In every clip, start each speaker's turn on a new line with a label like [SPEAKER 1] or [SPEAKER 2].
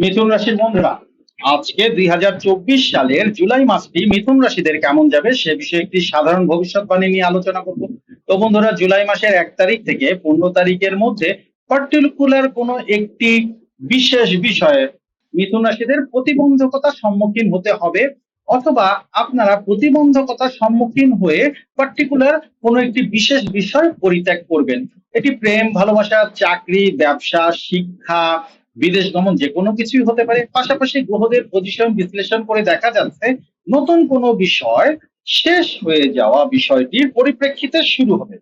[SPEAKER 1] মিথুন রাশির বন্ধুরা, আজকে দুই হাজার চব্বিশ সালের জুলাই মাসটি মিথুন রাশিদের কেমন যাবে সে বিষয়ে একটি সাধারণ ভবিষ্যৎবাণী নিয়ে আলোচনা করব। তো বন্ধুরা, জুলাই মাসের এক তারিখ থেকে পনেরো তারিখের মধ্যে পার্টিকুলার কোনো একটি বিশেষ বিষয়ে মিথুন রাশিদের প্রতিবন্ধকতার সম্মুখীন হতে হবে অথবা আপনারা প্রতিবন্ধকতার সম্মুখীন হয়ে পার্টিকুলার কোনো একটি বিশেষ বিষয় পরিত্যাগ করবেন। এটি প্রেম, ভালোবাসা, চাকরি, ব্যবসা, শিক্ষা বিদেশ গমন যে কোনো কিছুই হতে পারে। পাশাপাশি গ্রহদের পজিশন বিশ্লেষণ করে দেখা যাচ্ছে নতুন কোনো বিষয় শেষ হয়ে যাওয়া বিষয়টির পরিপ্রেক্ষিতে শুরু হবে।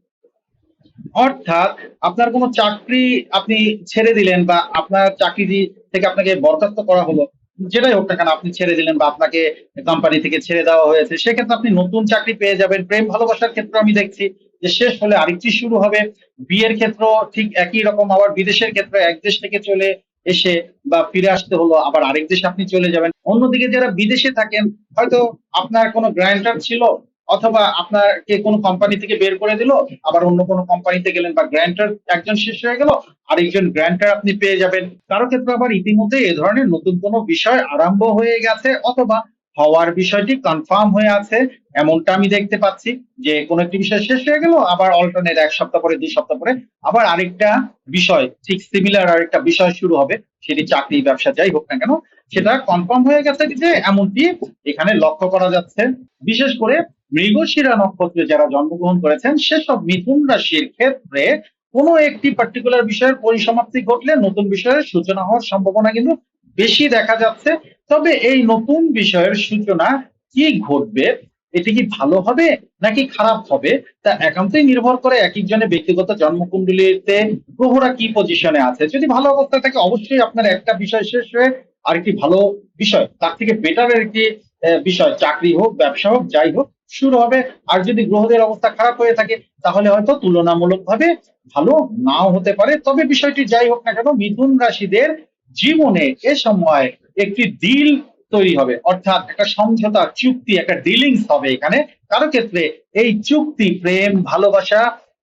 [SPEAKER 1] অর্থাৎ আপনার কোনো চাকরি আপনি ছেড়ে দিলেন বা আপনার চাকরি থেকে আপনাকে বরখাস্ত করা হলো, যেটাই হোক না কেন আপনি ছেড়ে দিলেন বা আপনাকে কোম্পানি থেকে ছেড়ে দেওয়া হয়েছে, সেক্ষেত্রে আপনি নতুন চাকরি পেয়ে যাবেন। প্রেম ভালোবাসার ক্ষেত্রে আমি দেখছি যে শেষ হলে আরেকটি শুরু হবে। বিয়ের ক্ষেত্র ঠিক একই রকম, আবার বিদেশের ক্ষেত্রে এক দেশ থেকে চলে এসে বা ফিরে আসতে হলো, আবার আরেক দেশে আপনি চলে যাবেন। অন্যদিকে যারা বিদেশে থাকেন, হয়তো আপনার কোনো গ্রান্টার ছিল, অথবা আপনাকে কোনো কোম্পানি থেকে বের করে দিল, আবার অন্য কোনো কোম্পানিতে গেলেন বা গ্র্যান্টার একজন শেষ হয়ে গেল, আরেকজন গ্র্যান্টার আপনি পেয়ে যাবেন। কারও ক্ষেত্রে আবার ইতিমধ্যে এ ধরনের নতুন কোনো বিষয় আরম্ভ হয়ে গেছে, অথবা হওয়ার বিষয়টি কনফার্ম হয়ে আছে, এমনটা আমি দেখতে পাচ্ছি যে কোনো একটি বিষয় শেষ হয়ে গেল, আবার অল্টারনেট এক সপ্তাহ পরে, দুই সপ্তাহ পরে আবার আরেকটা বিষয়, ঠিক সিমিলার আরেকটা বিষয় শুরু হবে, সেটি চাকরি, ব্যবসা, যাই হোক না কেন, সেটা কনফার্ম হয়ে গেছে যে এমনটি এখানে লক্ষ্য করা যাচ্ছে। বিশেষ করে মৃগশিরা নক্ষত্রে যারা জন্মগ্রহণ করেছেন, সেসব মিথুন রাশির ক্ষেত্রে কোনো একটি পার্টিকুলার বিষয়ের পরিসমাপ্তি ঘটলে নতুন বিষয়ের সূচনা হওয়ার সম্ভাবনা কিন্তু বেশি দেখা যাচ্ছে। তবে এই নতুন বিষয়ের সূচনা কি ঘটবে? এটি কি ভালো হবে নাকি খারাপ হবে? তা একান্তই নির্ভর করে এক একজনের ব্যক্তিগত জন্মকুণ্ডলীতে গ্রহরা কি পজিশনে আছে। যদি ভালো অবস্থায় থাকে, অবশ্যই আপনার একটা বিষয় শেষ হয়ে আরেকটি ভালো বিষয়, তার থেকে বেটার একটি বিষয়, চাকরি হোক, ব্যবসা হোক, যাই হোক, শুরু হবে। আর যদি গ্রহদের অবস্থা খারাপ হয়ে থাকে, তাহলে হয়তো তুলনামূলকভাবে ভালো নাও হতে পারে। তবে বিষয়টি যাই হোক না কেন, মিথুন রাশিদের জীবনে এ সময় একটি ডিল তৈরি হবে। অর্থাৎ একটা সমঝোতা চুক্তি, একটা ডিলিংস হবে এখানে। কারও ক্ষেত্রে এই চুক্তি, প্রেম, ভালোবাসা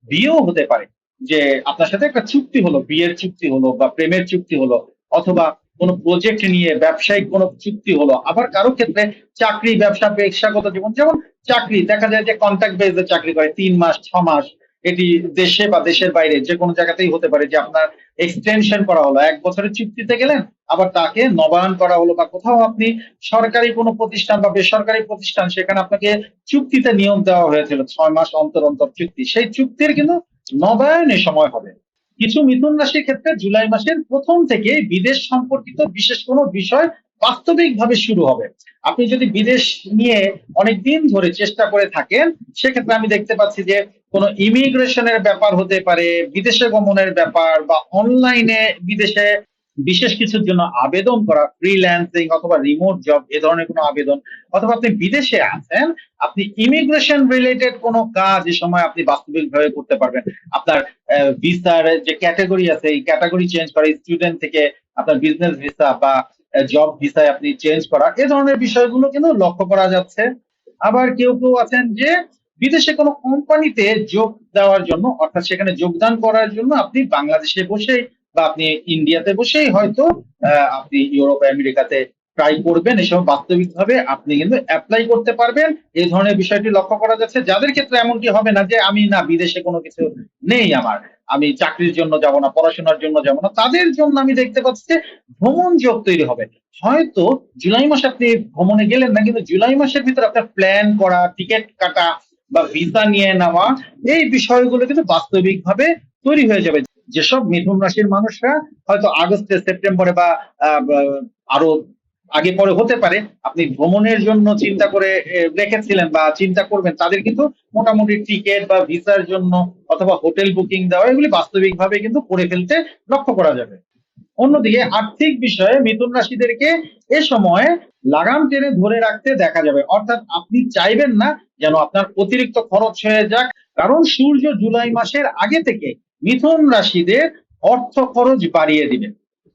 [SPEAKER 1] বিয়েও হতে পারে। যে আপনার সাথে একটা চুক্তি হলো, বিয়ের চুক্তি হলো বা প্রেমের চুক্তি হলো, অথবা কোনো প্রজেক্ট নিয়ে ব্যবসায়িক কোনো চুক্তি হলো। আবার কারও ক্ষেত্রে চাকরি, ব্যবসা, পেশাগত জীবন, যেমন চাকরি, দেখা যায় যে কন্ট্যাক্ট বেসে চাকরি করে, তিন মাস, ছ মাস এটি দেশে বা দেশের বাইরে যে কোনো জায়গাতেই হতে পারে যে আপনার এক্সটেনশন করা হলো। এক বছরের চুক্তিতে গেলেন, আবার তাকে নবায়ন করা হলো বা কোথাও আপনি সরকারি কোনো প্রতিষ্ঠান বা বেসরকারি প্রতিষ্ঠান সেখানে আপনাকে চুক্তিতে নিয়োগ দেওয়া হয়েছিল, ছয় মাস অন্তর অন্তর চুক্তি। সেই চুক্তির কিন্তু নবায়নের সময় হবে। কিছু মিথুন রাশির ক্ষেত্রে জুলাই মাসের প্রথম থেকে বিদেশ সম্পর্কিত বিশেষ কোনো বিষয় বাস্তবিকভাবে শুরু হবে। আপনি যদি বিদেশ নিয়ে অনেক দিন ধরে চেষ্টা করে থাকেন, সেক্ষেত্রে আমি দেখতে পাচ্ছি যে কোনো ইমিগ্রেশনের ব্যাপার হতে পারে, বিদেশে গমনের ব্যাপার বা অনলাইনে বিদেশে বিশেষ কিছুর জন্য আবেদন করা ফ্রিল্যান্সিং অথবা রিমোট জব এ ধরনের কোনো আবেদন, অথবা আপনি বিদেশে আছেন, আপনি ইমিগ্রেশন রিলেটেড কোনো কাজ এ সময় আপনি বাস্তবিকভাবে করতে পারবেন। আপনার ভিসার যে ক্যাটাগরি আছে, এই ক্যাটাগরি চেঞ্জ করা স্টুডেন্ট থেকে আপনার বিজনেস ভিসা বা জব ভিসায় আপনি চেঞ্জ করা, এ ধরনের বিষয়গুলো কিন্তু লক্ষ্য করা যাচ্ছে। আবার কেউ কেউ আছেন যে বিদেশে কোনো কোম্পানিতে যোগ দেওয়ার জন্য, অর্থাৎ সেখানে যোগদান করার জন্য আপনি বাংলাদেশে বসেই বা আপনি ইন্ডিয়াতে বসেই হয়তো আপনি ইউরোপ আমেরিকাতে ট্রাই করবেন, এসব বাস্তবিকভাবে আপনি কিন্তু অ্যাপ্লাই করতে পারবেন। এই ধরনের বিষয়টি লক্ষ্য করা যাচ্ছে। যাদের ক্ষেত্রে এমনটি হবে না যে আমি না, বিদেশে কোনো কিছু নেই আমার, আমি চাকরির জন্য যাব না, পড়াশোনার জন্য যাব না, তাদের জন্য আমি দেখতে পাচ্ছি ভ্রমণ যোগ তৈরি হবে। হয়তো জুলাই মাসে আপনি ভ্রমণে গেলেন না, কিন্তু জুলাই মাসের ভিতরে আপনার প্ল্যান করা টিকিট কাটা বা ভিসা নিয়ে নেওয়া, এই বিষয়গুলো কিন্তু বাস্তবিকভাবে তৈরি হয়ে যাবে। যেসব মিথুন রাশির মানুষরা হয়তো আগস্টে, সেপ্টেম্বরে বা আরও আগে পরে হতে পারে, আপনি ভ্রমণের জন্য চিন্তা করে রেখেছিলেন বা চিন্তা করবেন, তাদের কিন্তু মোটামুটি টিকিট বা ভিসার জন্য অথবা হোটেল বুকিং দেওয়া, এগুলি বাস্তবিকভাবে কিন্তু করে ফেলতে লক্ষ্য করা যাবে। অন্যদিকে আর্থিক বিষয়ে মিথুন রাশিদেরকে এ সময় লাগাম টেনে ধরে রাখতে দেখা যাবে। অর্থাৎ আপনি চাইবেন না যেন আপনার অতিরিক্ত খরচ হয়ে যাক, কারণ সূর্য জুলাই মাসের আগে থেকে মিথুন রাশিদের অর্থ খরচ বাড়িয়ে দিবে।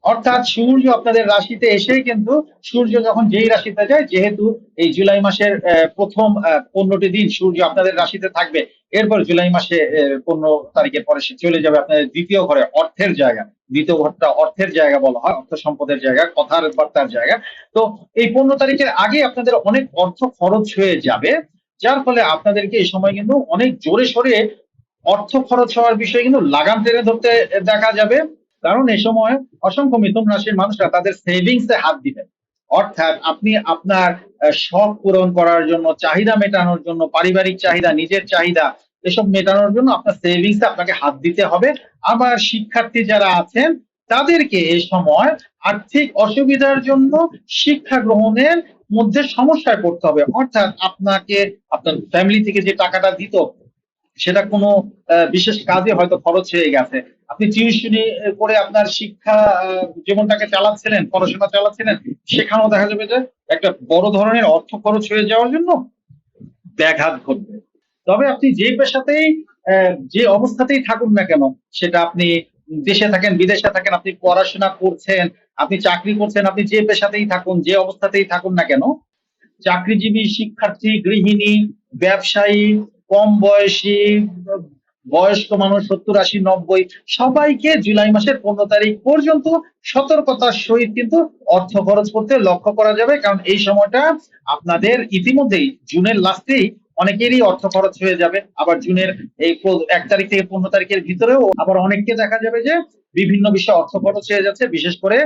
[SPEAKER 1] অর্থাৎ সূর্য আপনাদের রাশিতে এসেই কিন্তু সূর্য যখন যেই রাশিতে যায়, যেহেতু এই জুলাই মাসের প্রথম পনেরোটি দিন সূর্য আপনাদের রাশিতে থাকবে, এরপর জুলাই মাসে পনেরো তারিখের পরে সে চলে যাবে আপনাদের দ্বিতীয় ঘরে, অর্থের জায়গা। দ্বিতীয় ঘরটা অর্থের জায়গা বলা হয়, অর্থ সম্পদের জায়গা, কথার বার্তার জায়গা। তো এই পনেরো তারিখের আগে আপনাদের অনেক অর্থ খরচ হয়ে যাবে, যার ফলে আপনাদেরকে এই সময় কিন্তু অনেক জোরে সোরে অর্থ খরচ হওয়ার বিষয়ে কিন্তু লাগাম টেনে ধরতে দেখা যাবে। কারণ এই সময় অসংখ্য মিথুন রাশির মানুষরা তাদের সেভিংস এ হাত দিবেন। অর্থাৎ আপনি আপনার শখ পূরণ করার জন্য, চাহিদা মেটানোর জন্য, পারিবারিক চাহিদা, নিজের চাহিদা, এসব মেটানোর জন্য আপনার সেভিংস আপনাকে হাত দিতে হবে। আবার শিক্ষার্থী যারা আছেন, তাদেরকে এই সময় আর্থিক অসুবিধার জন্য শিক্ষা গ্রহণের মধ্যে সমস্যায় পড়তে হবে। অর্থাৎ আপনাকে, আপনার ফ্যামিলি থেকে যে টাকাটা দিত সেটা কোনো বিশেষ কাজে হয়তো খরচ হয়ে গেছে। আপনি টিউশনি করে আপনার শিক্ষা জীবনটাকে চালাচ্ছিলেন, পড়াশোনা চালাচ্ছিলেন, সেখানেও দেখা যাবে যে একটা বড় ধরনের অর্থ খরচ হয়ে যাওয়ার জন্য ব্যাঘাত ঘটবে। তবে আপনি যে পেশাতেই যে অবস্থাতেই থাকুন না কেন, সেটা আপনি দেশে থাকেন, বিদেশে থাকেন, আপনি পড়াশোনা করছেন, আপনি চাকরি করছেন, আপনি যে পেশাতেই থাকুন, যে অবস্থাতেই থাকুন না কেন, চাকরিজীবী, শিক্ষার্থী, গৃহিণী, ব্যবসায়ী কম বয়সী, বয়স্ক মানুষ, সত্তর, আশি, নব্বই, সবাইকে জুলাই মাসের পনেরো তারিখ পর্যন্ত সতর্কতার সহিত কিন্তু অর্থ খরচ করতে লক্ষ্য করা যাবে। কারণ এই সময়টা আপনাদের ইতিমধ্যেই জুনের লাস্টেই অনেকেরই অর্থ খরচ হয়ে যাবে। আবার জুনের এই এক তারিখ থেকে পনেরো তারিখের ভিতরেও আবার অনেককে দেখা যাবে যে বিভিন্ন বিষয়ে অর্থ খরচ হয়ে যাচ্ছে। বিশেষ করে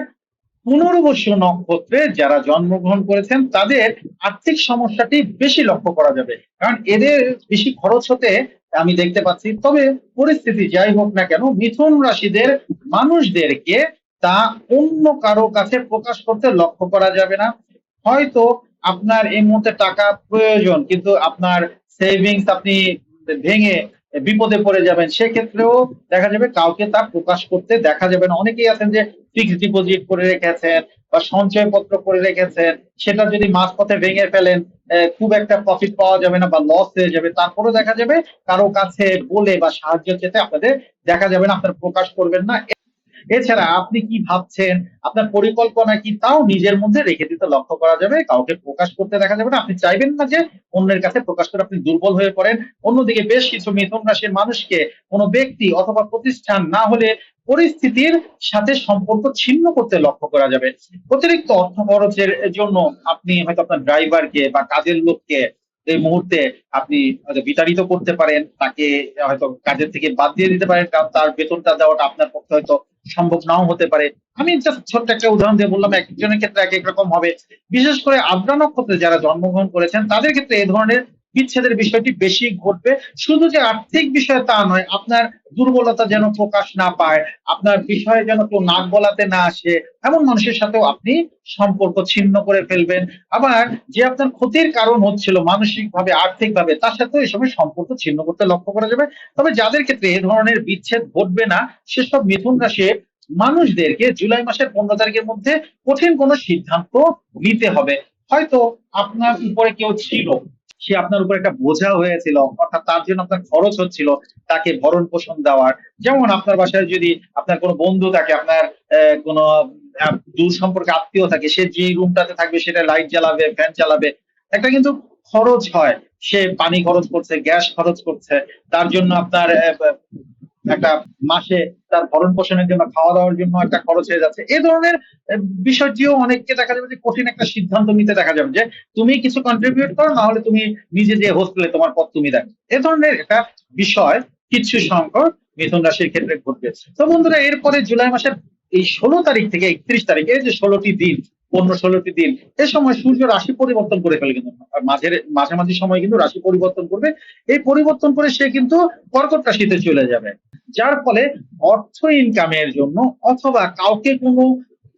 [SPEAKER 1] পুনর্বসু নক্ষত্রে যারা জন্মগ্রহণ করেছেন, তাদের আর্থিক সমস্যাটি বেশি লক্ষ্য করা যাবে। কারণ এদের বেশি খরচ হতে আমি দেখতে পাচ্ছি, তবে পরিস্থিতি যাই হোক না কেন, মিথুন রাশিদের মানুষদেরকে তা অন্য কারও কাছে প্রকাশ করতে লক্ষ্য করা যাবে না। হয়তো আপনার এই মুহূর্তে টাকা প্রয়োজন, কিন্তু আপনার সেভিংস আপনি ভেঙে বিপদে পড়ে যাবেন, সেক্ষেত্রেও দেখা যাবে কাউকে তা প্রকাশ করতে দেখা যাবে না। অনেকেই আছেন যে ফিক্সড ডিপোজিট করে রেখেছেন বা সঞ্চয়পত্র করে রেখেছেন, সেটা যদি মাঝপথে ভেঙে ফেলেন খুব একটা প্রফিট পাওয়া যাবে না বা লস হয়ে যাবে। তারপরে দেখা যাবে কারও কাছে বলে বা সাহায্য চেতে আপনাদের দেখা যাবে না, আপনারা প্রকাশ করবেন না। এছাড়া আপনি কি ভাবছেন? আপনার পরিকল্পনা কি? তাও নিজের মধ্যে রেখে দিতে লক্ষ্য করা যাবে। কাউকে প্রকাশ করতে দেখা যাবে না। আপনি চাইবেন না যে অন্যের কাছে প্রকাশ করে আপনি দুর্বল হয়ে পড়েন। অন্যদিকে বেশ কিছু মিথুন রাশির মানুষকে কোনো ব্যক্তি অথবা প্রতিষ্ঠান না হলে পরিস্থিতির সাথে সম্পর্ক ছিন্ন করতে লক্ষ্য করা যাবে। অতিরিক্ত অর্থ খরচের জন্য আপনি হয়তো আপনার ড্রাইভারকে বা কাজের লোককে এই মুহূর্তে আপনি হয়তো বিতাড়িত করতে পারেন। তাকে হয়তো কাজের থেকে বাদ দিয়ে দিতে পারেন। কারণ তার বেতনটা দেওয়াটা আপনার পক্ষে হয়তো সম্ভব নাও হতে পারে। আমি ছোট্ট একটা উদাহরণ দিয়ে বললাম, একজনের ক্ষেত্রে এক এক রকম হবে। বিশেষ করে আদ্রা নক্ষত্রে যারা জন্মগ্রহণ করেছেন, তাদের ক্ষেত্রে এই ধরনের বিচ্ছেদের বিষয়টি বেশি ঘটবে। শুধু যে আর্থিক বিষয় তা নয়, আপনার দুর্বলতা যেন প্রকাশ না পায়, আপনার বিষয়ে যেন কেউ নাক গলাতে না আসে, এমন মানুষের সাথেও আপনি সম্পর্ক ছিন্ন করে ফেলবেন। আবার যে আপনার ক্ষতির কারণ হচ্ছিল মানসিক ভাবে তার সাথেও সময় সম্পর্ক ছিন্ন করতে লক্ষ্য করা যাবে। তবে যাদের ক্ষেত্রে এ ধরনের বিচ্ছেদ ঘটবে না, সেসব মিথুন রাশির মানুষদেরকে জুলাই মাসের পনেরো তারিখের মধ্যে কঠিন কোনো সিদ্ধান্ত নিতে হবে। হয়তো আপনার উপরে কেউ ছিল সে আপনার উপর একটা বোঝা হয়েছিল, অর্থাৎ তার জন্য আপনার খরচ হচ্ছিল তাকে ভরণ পোষণ দেওয়ার। যেমন আপনার বাসায় যদি আপনার কোনো বন্ধু থাকে, আপনার কোনো দূর সম্পর্কে আত্মীয় থাকে, সে যে রুমটাতে থাকবে সেটা লাইট জ্বালাবে ফ্যান চালাবে একটা কিন্তু খরচ হয়। সে পানি খরচ করছে গ্যাস খরচ করছে, তার জন্য আপনার একটা মাসে তার ভরণ পোষণের জন্য খাওয়া দাওয়ার জন্য একটা খরচ হয়ে যাচ্ছে। এই ধরনের বিষয়টিও অনেককে দেখা যাবে যে কঠিন একটা সিদ্ধান্ত নিতে দেখা যাবে যে তুমি কিছু কন্ট্রিবিউট করো, না হলে তুমি নিজে যে হোস্টেলে তোমার পথ তুমি দেখো। এ ধরনের একটা বিষয় কিছু সংখ্যক মিথুন রাশির ক্ষেত্রে ঘটবে। তো বন্ধুরা, এরপরে জুলাই মাসের এই ষোলো তারিখ থেকে একত্রিশ তারিখ যে ষোলোটি দিন, পনেরো ষোলোটি দিন, এ সময় সূর্য রাশি পরিবর্তন করে ফেলে কিন্তু। মাঝের, মাঝামাঝি সময় কিন্তু রাশি পরিবর্তন করবে। এই পরিবর্তন করে সে কিন্তু কর্কট রাশিতে চলে যাবে। যার ফলে অর্থ ইনকামের জন্য অথবা কাউকে কোনো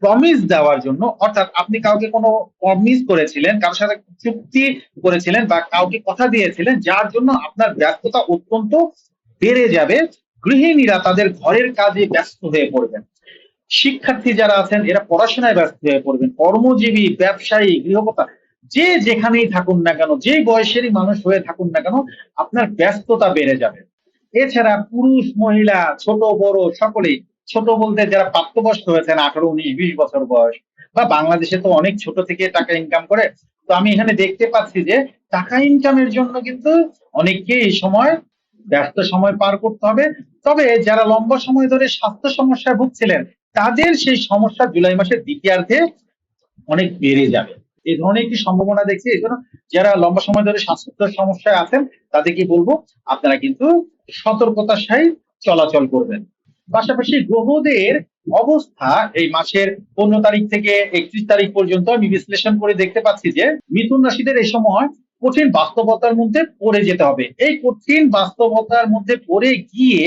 [SPEAKER 1] প্রমিস দেওয়ার জন্য, অর্থাৎ আপনি কাউকে কোনো প্রমিস করেছিলেন, কারোর সাথে চুক্তি করেছিলেন বা কাউকে কথা দিয়েছিলেন, যার জন্য আপনার ব্যস্ততা অত্যন্ত বেড়ে যাবে, গৃহিণীরা তাদের ঘরের কাজে ব্যস্ত হয়ে পড়বেন। শিক্ষার্থী যারা আছেন, এরা পড়াশোনায় ব্যস্ত হয়ে পড়বেন। কর্মজীবী, ব্যবসায়ী, গৃহকর্তা, যে যেখানেই থাকুন না কেন, যে বয়সেরই মানুষ হয়ে থাকুন না কেন, আপনার ব্যস্ততা বেড়ে যাবে। এছাড়া পুরুষ, মহিলা, ছোট, বড় সকলেই, ছোট বলতে যারা প্রাপ্তবয়স্ক হয়েছেন, আঠারো, উনিশ, বিশ বছর বয়স, বা বাংলাদেশে তো অনেক ছোট থেকে টাকা ইনকাম করে, তো আমি এখানে দেখতে পাচ্ছি যে টাকা ইনকামের জন্য কিন্তু অনেককে এই সময় ব্যস্ত সময় পার করতে হবে। তবে যারা লম্বা সময় ধরে স্বাস্থ্য সমস্যায় ভুগছিলেন, তাদের সেই সমস্যা জুলাই মাসের দ্বিতীয়ার্ধে অনেক বেড়ে যাবে। এই ধরনের একটি সম্ভাবনা দেখছি। এই জন্য যারা লম্বা সময় ধরে স্বাস্থ্য সমস্যায় আছেন, তাদেরকে বলব আপনারা কিন্তু সতর্কতার সহিত চলাচল করবেন। পাশাপাশি গ্রহদের অবস্থা এই মাসের পনেরো তারিখ থেকে একত্রিশ তারিখ পর্যন্ত আমি বিশ্লেষণ করে দেখতে পাচ্ছি যে মিথুন রাশিদের এই সময় কঠিন বাস্তবতার মধ্যে পড়ে যেতে হবে। এই কঠিন বাস্তবতার মধ্যে পড়ে গিয়ে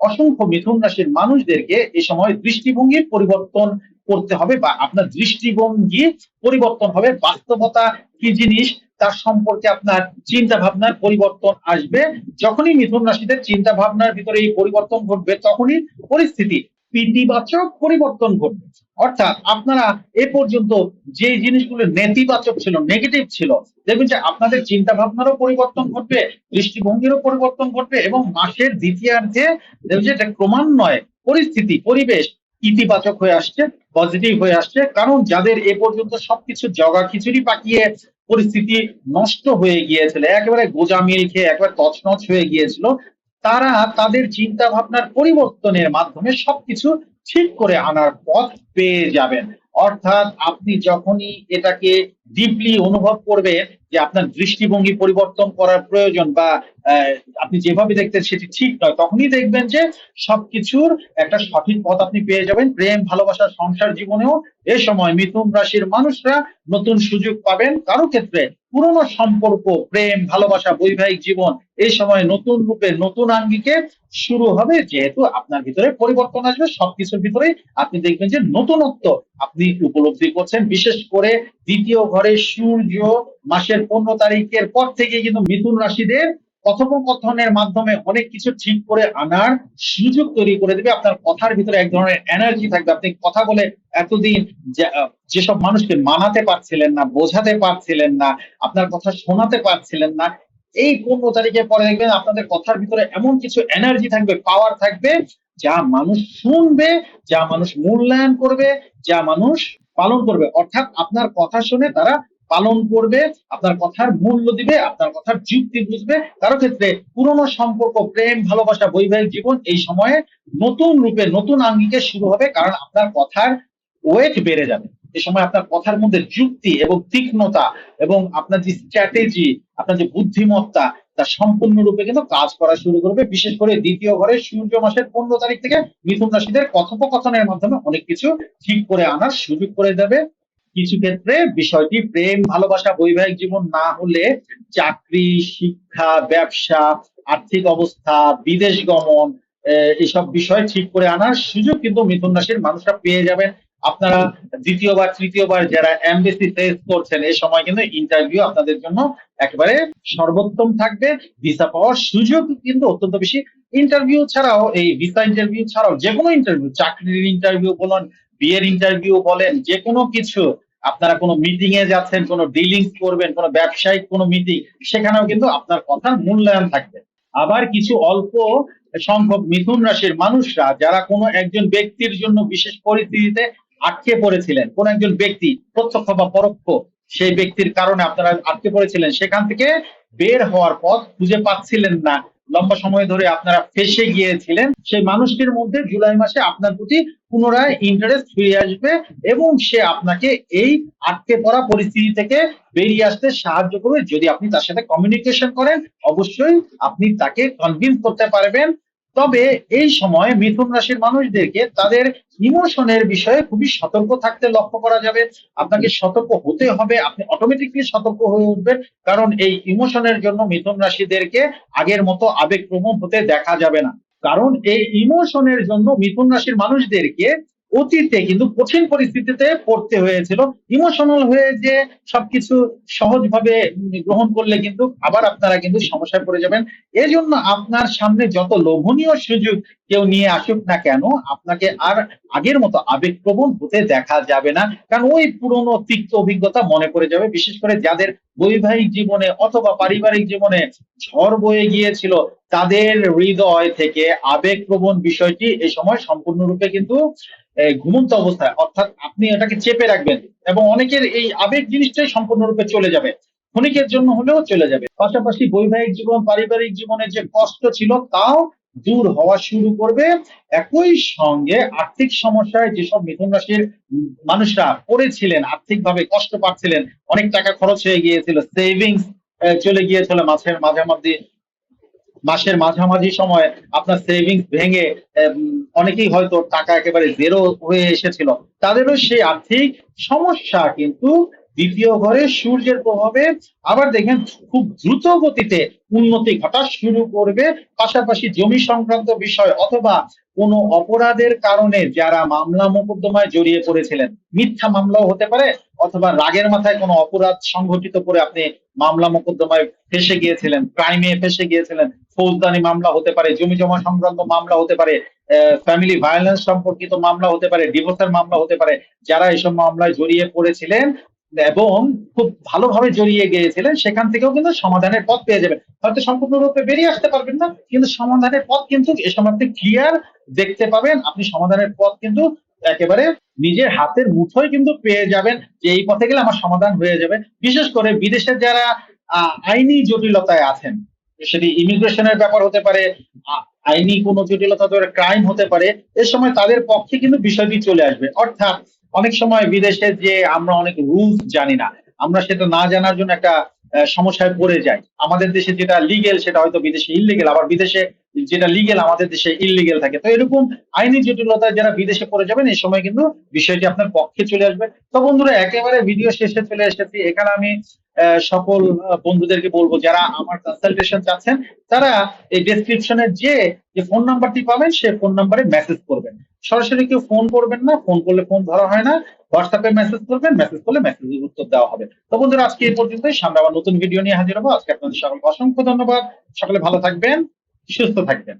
[SPEAKER 1] অসংখ্য মিথুন রাশির মানুষদেরকে এই সময় দৃষ্টিভঙ্গির পরিবর্তন করতে হবে বা আপনার দৃষ্টিভঙ্গি পরিবর্তন হবে, বাস্তবতা কি জিনিস তার সম্পর্কে আপনার চিন্তা ভাবনার পরিবর্তন আসবে। যখনই মিথুন রাশিদের চিন্তা ভাবনার ভিতরে এই পরিবর্তন ঘটবে, তখনই পরিস্থিতি ইতিবাচক পরিবর্তন ঘটবে। অর্থাৎ আপনারা এ পর্যন্ত যে জিনিসগুলো নেতিবাচক ছিল নেগেটিভ ছিল, দেখবেন যে আপনাদের চিন্তা ভাবনারও পরিবর্তন ঘটবে, দৃষ্টিভঙ্গিরও পরিবর্তন ঘটবে এবং মাসের দ্বিতীয়ার্ধে দেখবেন যে এটা ক্রমান্বয়ে পরিস্থিতি, পরিবেশ ইতিবাচক হয়ে আসছে পজিটিভ হয়ে আসছে। কারণ যাদের এ পর্যন্ত সবকিছু জগা খিচুড়ি পাকিয়ে পরিস্থিতি নষ্ট হয়ে গিয়েছিল, একেবারে গোজামিল খেয়ে একবার তছনছ হয়ে গিয়েছিল, তারা তাদের চিন্তা ভাবনার পরিবর্তনের মাধ্যমে সবকিছু ঠিক করে আনার পথ পেয়ে যাবেন। অর্থাৎ আপনি যখনই এটাকে ডিপলি অনুভব করবেন যে আপনার দৃষ্টিভঙ্গি পরিবর্তন করার প্রয়োজন বা আপনি যেভাবে দেখতেন সেটি ঠিক নয়, তখনই দেখবেন যে সবকিছুর একটা সঠিক পথ আপনি পেয়ে যাবেন। প্রেম, ভালোবাসা, সংসার জীবনেও এ সময় মিথুন রাশির মানুষরা নতুন সুযোগ পাবেন। কারও ক্ষেত্রে পুরনো সম্পর্ক, প্রেম, ভালোবাসা, বৈবাহিক জীবন এই সময় নতুন রূপে, নতুন আঙ্গিকে শুরু হবে। যেহেতু আপনার ভিতরে পরিবর্তন আসবে, সবকিছুর ভিতরে আপনি দেখবেন যে নতুনত্ব আপনি উপলব্ধি করছেন। বিশেষ করে দ্বিতীয় ঘরে সূর্য মাসের পনেরো তারিখের পর থেকে কিন্তু মিথুন রাশিদের কথোপকথনের মাধ্যমে অনেক কিছু ঠিক করে আনার সুযোগ তৈরি করে দেবে। আপনার কথার ভিতরে এক ধরনের এনার্জি থাকবে। আপনি কথা বলে এতদিন যেসব মানুষকে মানাতে পারছিলেন না, বোঝাতে পারছিলেন না, আপনার কথা শোনাতে পারছিলেন না, এই পনেরো তারিখের পরে দেখবেন আপনাদের কথার ভিতরে এমন কিছু এনার্জি থাকবে পাওয়ার থাকবে যা মানুষ শুনবে, যা মানুষ মূল্যায়ন করবে, যা মানুষ পালন করবে। অর্থাৎ আপনার কথা শুনে তারা পালন করবে, আপনার কথার মূল্য দিবে, আপনার কথার যুক্তি বুঝবে। কারও ক্ষেত্রে পুরনো সম্পর্ক, প্রেম, ভালোবাসা, বৈবাহিক জীবন এই সময়ে নতুন রূপে, নতুন আঙ্গিকে শুরু হবে কারণ আপনার কথার ওয়েট বেড়ে যাবে। এই সময় আপনার কথার মধ্যে যুক্তি এবং তীক্ষ্ণতা এবং আপনার যে স্ট্র্যাটেজি আপনার যে বুদ্ধিমত্তা তা সম্পূর্ণরূপে কিন্তু কাজ করা শুরু করবে। বিশেষ করে দ্বিতীয় ঘরে সূর্য মাসের পনেরো তারিখ থেকে মিথুন রাশিদের কথোপকথনের মাধ্যমে অনেক কিছু ঠিক করে আনার সুযোগ করে দেবে। কিছু ক্ষেত্রে বিষয়টি প্রেম, ভালোবাসা, বৈবাহিক জীবন না হলে চাকরি, শিক্ষা, ব্যবসা, আর্থিক অবস্থা, বিদেশ গমন এসব বিষয় ঠিক করে আনার সুযোগ কিন্তু মিথুন রাশির মানুষরা পেয়ে যাবেন। আপনারা দ্বিতীয়বার, তৃতীয়বার যারা এমবিসি ফেস করছেন এই সময় কিন্তু ইন্টারভিউ আপনাদের জন্য একেবারে সর্বোত্তম থাকবে। ভিসা পাওয়ার সুযোগ কিন্তু অত্যন্ত বেশি। ইন্টারভিউ ছাড়াও, এই ভিসা ইন্টারভিউ ছাড়াও যে কোনো ইন্টারভিউ চাকরির ইন্টারভিউ বলুন, বিয়ের ইন্টারভিউ বলেন, যে কোনো কিছু, আপনারা কোনো মিটিং এ যাচ্ছেন, কোনো ডিলিংস করবেন, কোনো ব্যবসায়িক কোনো মিটিং সেখানেও কিন্তু আপনার কথার মূল্যায়ন থাকবে। আবার কিছু অল্প সংখ্যক মিথুন রাশির মানুষরা, যারা কোনো একজন ব্যক্তির জন্য বিশেষ পরিস্থিতিতে আটকে পড়েছিলেন। কোন একজন ব্যক্তি, প্রত্যক্ষ বা পরোক্ষ, সেই ব্যক্তির কারণে আপনারা আটকে পড়েছিলেন। সেখান থেকে বের হওয়ার পথ খুঁজে পাচ্ছিলেন না। লম্বা সময় ধরে আপনারা ফেসে গিয়েছিলেন। সেই মানুষটির মধ্যে জুলাই মাসে আপনার প্রতি পুনরায় ইন্টারেস্ট ফিরে আসবে এবং সে আপনাকে এই আটকে পড়া পরিস্থিতি থেকে বেরিয়ে আসতে সাহায্য করবে। যদি আপনি তার সাথে কমিউনিকেশন করেন, অবশ্যই আপনি তাকে কনভিন্স করতে পারবেন। তবে এই সময় মিথুন রাশির মানুষদেরকে তাদের ইমোশনের বিষয়ে খুবই সতর্ক থাকতে লক্ষ্য করা যাবে। আপনাকে সতর্ক হতে হবে, আপনি অটোমেটিকলি সতর্ক হয়ে উঠবেন, কারণ এই ইমোশনের জন্য মিথুন রাশিদেরকে আগের মতো আবেগপ্রবণ হতে দেখা যাবে না। কারণ এই ইমোশনের জন্য মিথুন রাশির মানুষদেরকে অতীতে কিন্তু কঠিন পরিস্থিতিতে পড়তে হয়েছিল। ইমোশনাল হয়ে যে সবকিছু সহজভাবে গ্রহণ করলে কিন্তু আবার আপনারা কিন্তু সমস্যায় পড়ে যাবেন। এজন্য আপনার সামনে যত লোভনীয় সুযোগ কেউ নিয়ে আসুক না কেন, আপনাকে আর আগের মতো আবেগপ্রবণ হতে দেখা যাবে না। কারণ ওই পুরনো তিক্ত অভিজ্ঞতা মনে পড়ে যাবে। বিশেষ করে যাদের বৈবাহিক জীবনে অথবা পারিবারিক জীবনে ঝড় বয়ে গিয়েছিল, তাদের হৃদয় থেকে আবেগপ্রবণ বিষয়টি এই সময় সম্পূর্ণরূপে কিন্তু ঘুমন্ত অবস্থায়। অর্থাৎ আপনি এটাকে চেপে রাখবেন এবং অনেকের এই আবেগ জিনিসটাই সম্পূর্ণরূপে চলে যাবে। ক্ষণিকের জন্য হলেও চলে যাবে। পাশাপাশি বৈবাহিক জীবন, পারিবারিক জীবনে যে কষ্ট ছিল, তাও দূর হওয়া শুরু করবে। একই সঙ্গে আর্থিক সমস্যায় যেসব মিথুন রাশির মানুষরা পড়েছিলেন, আর্থিকভাবে কষ্ট পাচ্ছিলেন, অনেক টাকা খরচ হয়ে গিয়েছিল সেভিংস চলে গিয়েছিল মাসের মাঝামাঝি মাসের মাঝামাঝি সময় আপনার সেভিংস ভেঙে অনেকেই হয়তো টাকা একেবারে জেরো হয়ে এসেছিল। তাদেরও সেই আর্থিক সমস্যা কিন্তু দ্বিতীয় ঘরে সূর্যের প্রভাবে আবার দেখেন খুব দ্রুত গতিতে উন্নতি ঘটা শুরু করবে। পাশাপাশি জমি সংক্রান্ত বিষয় অথবা কোনো অপরাধের কারণে যারা মামলা মোকদ্দমায় জড়িয়ে পড়েছিলেন, মিথ্যা মামলাও হতে পারে অথবা রাগের মাথায় কোনো অপরাধ সংঘটিত করে আপনি মামলা মোকদ্দমায় ফেসে গিয়েছিলেন ক্রাইমে ফেসে গিয়েছিলেন ফৌজদারি মামলা হতে পারে, জমি জমা সংক্রান্ত মামলা হতে পারে ফ্যামিলি ভায়োলেন্স সম্পর্কিত মামলা হতে পারে ডিভোর্সের মামলা হতে পারে, যারা এসব মামলায় জড়িয়ে পড়েছিলেন এবং খুব ভালোভাবে জড়িয়ে গিয়েছিলেন, সেখান থেকেও কিন্তু সমাধানের পথ পেয়ে যাবেন। হয়তো সম্পূর্ণরূপে বেরিয়ে আসতে পারবেন না, কিন্তু সমাধানের পথ কিন্তু এ সময় ক্লিয়ার দেখতে পাবেন, আপনি সমাধানের পথ কিন্তু একেবারে নিজের হাতের মুঠোয় কিন্তু পেয়ে যাবেন যে এই পথে গেলে আমার সমাধান হয়ে যাবে। বিশেষ করে বিদেশের যারা আইনি জটিলতায় আছেন সেটি ইমিগ্রেশনের ব্যাপার হতে পারে আইনি কোনো জটিলতা ধরে ক্রাইম হতে পারে, এ সময় তাদের পক্ষে কিন্তু বিষয়টি চলে আসবে। অর্থাৎ অনেক সময় বিদেশে যে আমরা অনেক রুলস জানি না, আমরা সেটা না জানার জন্য একটা সমস্যায় পড়ে যাই। আমাদের দেশে যেটা লিগেল সেটা হয়তো বিদেশে ইলিগেল আবার বিদেশে যেটা লিগেল আমাদের দেশে ইলিগেল থাকে। তো এরকম আইনি জটিলতায় যারা বিদেশে পড়ে যাবেন, এই সময় কিন্তু বিষয়টি আপনার পক্ষে চলে আসবে। তো বন্ধুরা, একেবারে ভিডিও শেষে চলে এসেছি। এখানে আমি সকল বন্ধুদেরকে বলব, যারা আমার কনসালটেশন চাচ্ছেন, তারা এই ডেসক্রিপশনে যে যে ফোন নাম্বারটি পাবেন, সে ফোন নাম্বারে মেসেজ করবেন। সরাসরি কেউ ফোন করবেন না ফোন করলে ফোন ধরা হয় না। হোয়াটসঅ্যাপে মেসেজ করবেন মেসেজ করলে মেসেজের উত্তর দেওয়া হবে। তো বন্ধুরা, আজকে এই পর্যন্তই। সামনে আবার নতুন ভিডিও নিয়ে হাজির হব। আজকে আপনাদের সকলকে অসংখ্য ধন্যবাদ। সকলে ভালো থাকবেন। সুস্থ থাকবেন।